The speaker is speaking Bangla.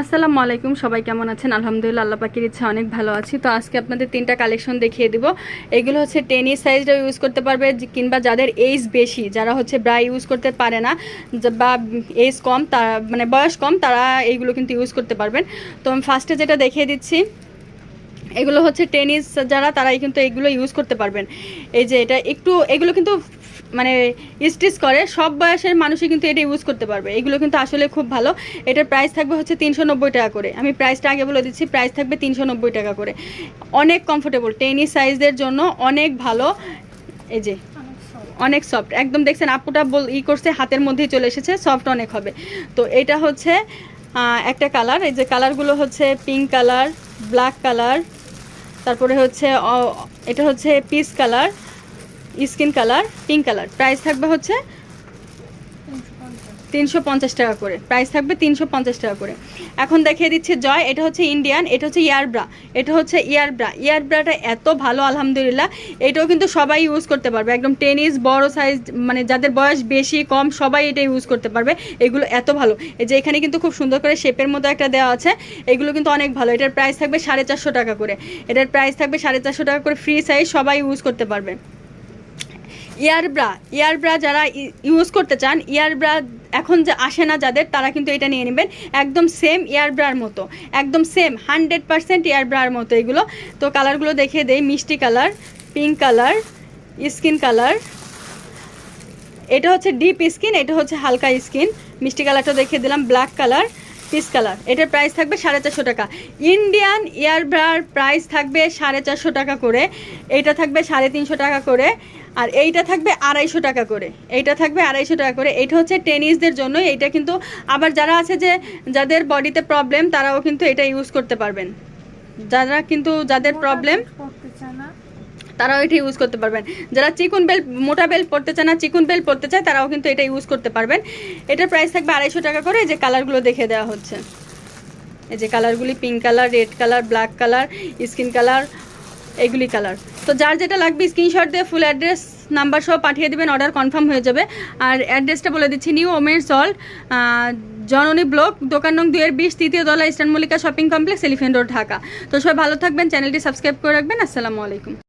আসসালামু আলাইকুম, সবাই কেমন আছেন? আলহামদুলিল্লাহ, আল্লাহ পাখির ইচ্ছা অনেক ভালো আছি। তো আজকে আপনাদের তিনটা কালেকশন দেখিয়ে দিব। এগুলো হচ্ছে টেনিস সাইজটাও ইউজ করতে পারবে কিংবা যাদের এইজ বেশি, যারা হচ্ছে ব্রা ইউজ করতে পারে না বা এইজ কম তারা মানে বয়স কম, তারা এইগুলো কিন্তু ইউজ করতে পারবেন। তো আমি ফার্স্টে যেটা দেখিয়ে দিচ্ছি, এগুলো হচ্ছে টেনিস যারা, তারাই কিন্তু এগুলো ইউজ করতে পারবেন। এই যে এটা একটু, এগুলো কিন্তু মানে স্টিচ করে, সব বয়সের মানুষই কিন্তু এটা ইউজ করতে পারবে। এগুলো কিন্তু আসলে খুব ভালো। এটার প্রাইস থাকবে হচ্ছে তিনশো নব্বই টাকা করে। আমি প্রাইসটা আগে বলে দিচ্ছি প্রাইস থাকবে তিনশো নব্বই টাকা করে। অনেক কমফোর্টেবল টেনিস সাইজদের জন্য অনেক ভালো। এই যে, অনেক সফট একদম দেখছেন, আপুটা বল ই করছে, হাতের মধ্যেই চলে এসেছে সফট অনেক হবে। তো এটা হচ্ছে একটা কালার এই যে কালারগুলো হচ্ছে পিঙ্ক কালার ব্ল্যাক কালার তারপরে হচ্ছে এটা হচ্ছে peach colour skin colour, pink colour. Price থাকবে হচ্ছে তিনশো পঞ্চাশ টাকা করে। প্রাইস থাকবে তিনশো পঞ্চাশ টাকা করে। এখন দেখিয়ে দিচ্ছে জয়, এটা হচ্ছে ইন্ডিয়ান এটা হচ্ছে ইয়ারব্রা এটা হচ্ছে ইয়ারব্রা ইয়ারব্রাটা এত ভালো, আলহামদুলিল্লাহ। এটাও কিন্তু সবাই ইউজ করতে পারবে। একদম টেনিস বড় সাইজ মানে যাদের বয়স বেশি, কম, সবাই এটা ইউজ করতে পারবে। এগুলো এত ভালো। এই যে এখানে কিন্তু খুব সুন্দর করে শেপের মতো একটা দেওয়া আছে। এগুলো কিন্তু অনেক ভালো। এটার প্রাইস থাকবে সাড়ে চারশো টাকা করে। এটার প্রাইস থাকবে সাড়ে চারশো টাকা করে। ফ্রি সাইজ সবাই ইউজ করতে পারবে। ইয়ারব্রা ইয়ারব্রা যারা ইউজ করতে চান, ইয়ারব্রা এখন যে আসে না যাদের, তারা কিন্তু এটা নিয়ে নেবেন। একদম সেম ইয়ারব্রার মতো। একদম সেম হান্ড্রেড পারসেন্ট ইয়ারব্রার মতো এগুলো। তো কালারগুলো দেখিয়ে দেই, মিষ্টি colour pink colour skin colour. এটা হচ্ছে ডিপ স্কিন এটা হচ্ছে হালকা স্কিন মিষ্টি কালারটা দেখিয়ে দিলাম ব্ল্যাক কালার। Peach colour. এটার প্রাইস থাকবে সাড়ে চারশো টাকা। ইন্ডিয়ান ইয়ারব্রার প্রাইস থাকবে সাড়ে চারশো টাকা করে। এইটা থাকবে সাড়ে তিনশো টাকা করে। আর এইটা থাকবে আড়াইশো টাকা করে। এইটা থাকবে আড়াইশো টাকা করে। এইটা হচ্ছে টেনিসদের জন্য। এইটা কিন্তু আবার যারা আছে যে যাদের বডিতে প্রবলেম তারাও কিন্তু এটা ইউজ করতে পারবেন। যারা কিন্তু যাদের প্রবলেম করতে চায় না। তারাও এটা ইউজ করতে পারবেন। যারা চিকুন বেল, মোটা বেল পড়তে চায় না, চিকুন বেল পড়তে চায়, তারাও কিন্তু এটা ইউজ করতে পারবেন। এটার প্রাইস থাকবে আড়াইশো টাকা করে যে কালারগুলো দেখে দেওয়া হচ্ছে। এই যে কালারগুলি pink colour red colour black colour skin colour এগুলি কালার তো যার যেটা লাগবে স্ক্রিনশট দিয়ে ফুল অ্যাড্রেস নাম্বার সহ পাঠিয়ে দেবেন অর্ডার কনফার্ম হয়ে যাবে। আর অ্যাড্রেসটা বলে দিচ্ছি নিউ ওমেন সল্ট জননী ব্লক, দোকান নং দুয়ের বিশ, তৃতীয় দলা Eastern Mallika shopping complex Elephant Road Dhaka. তো সবাই ভালো থাকবেন, চ্যানেলটি সাবস্ক্রাইব করে রাখবেন, আসসালামু আলাইকুম।